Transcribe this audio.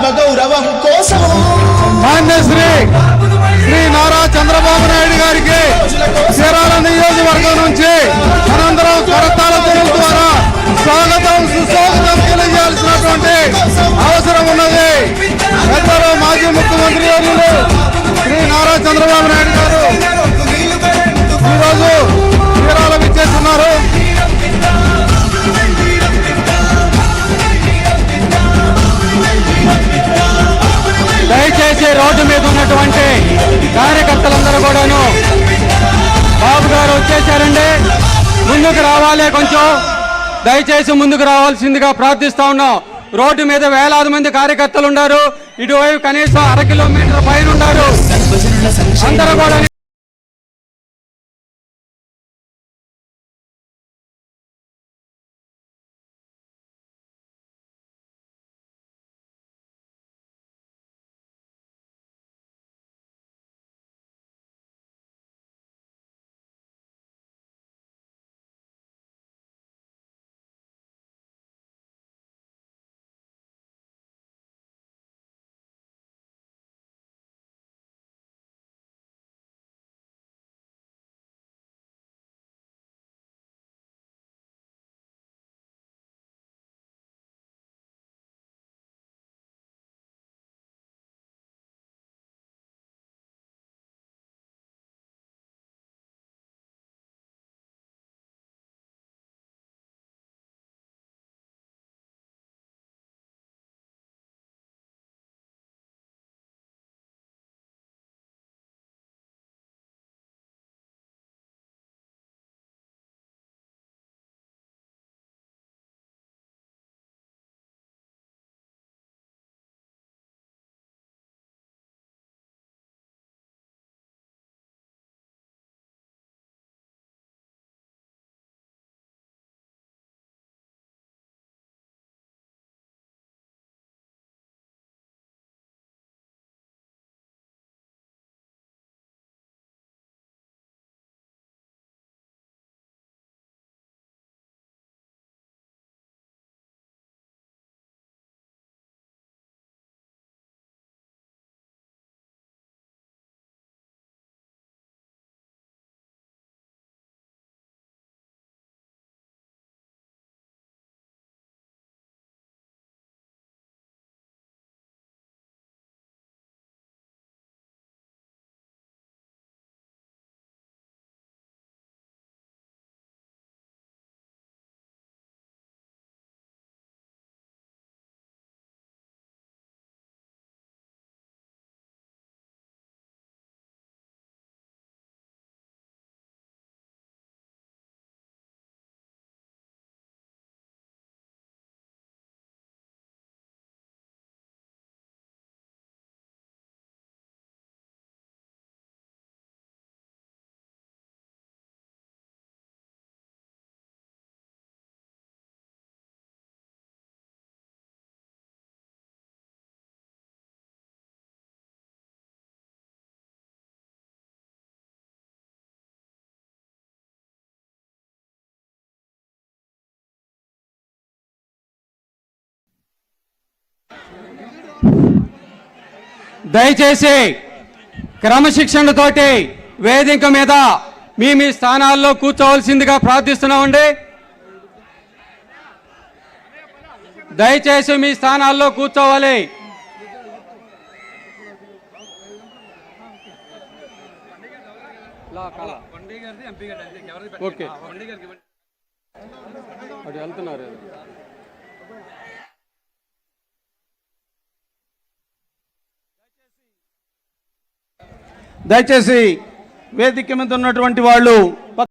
ఆత్మగౌరవం కోసం మాన్యశ్రీ శ్రీ నారా చంద్రబాబు నాయుడు గారికి చీరాల నియోజకవర్గం నుంచి అనంతరం కరతాల ధ్వనుల ద్వారా స్వాగతం సుస్వాగతం తెలియజేయాల్సినటువంటి అవసరం ఉన్నది. పెద్దలు మాజీ ముఖ్యమంత్రి వర్యులు శ్రీ నారా చంద్రబాబు నాయుడు ఉన్నటువంటి కార్యకర్తలందరూ కూడాను. బాబు గారు వచ్చేసారండి. ముందుకు రావాలి కొంచెం. దయచేసి ముందుకు రావాల్సిందిగా ప్రార్థిస్తా ఉన్నాం. రోడ్డు మీద వేలాది మంది కార్యకర్తలు ఉన్నారు. ఇటువైపు కనీసం అర కిలోమీటర్ పైన ఉన్నారు. అందరూ కూడా దయచేసి క్రమశిక్షణతోటి వేదిక మీద మీ మీ స్థానాల్లో కూర్చోవలసిందిగా ప్రార్థిస్తున్నామండి. దయచేసి మీ స్థానాల్లో కూర్చోవాలి. ఓకే. అటు వెళ్తున్నారు. దయచేసి వేదిక మీద ఉన్నటువంటి వాళ్ళు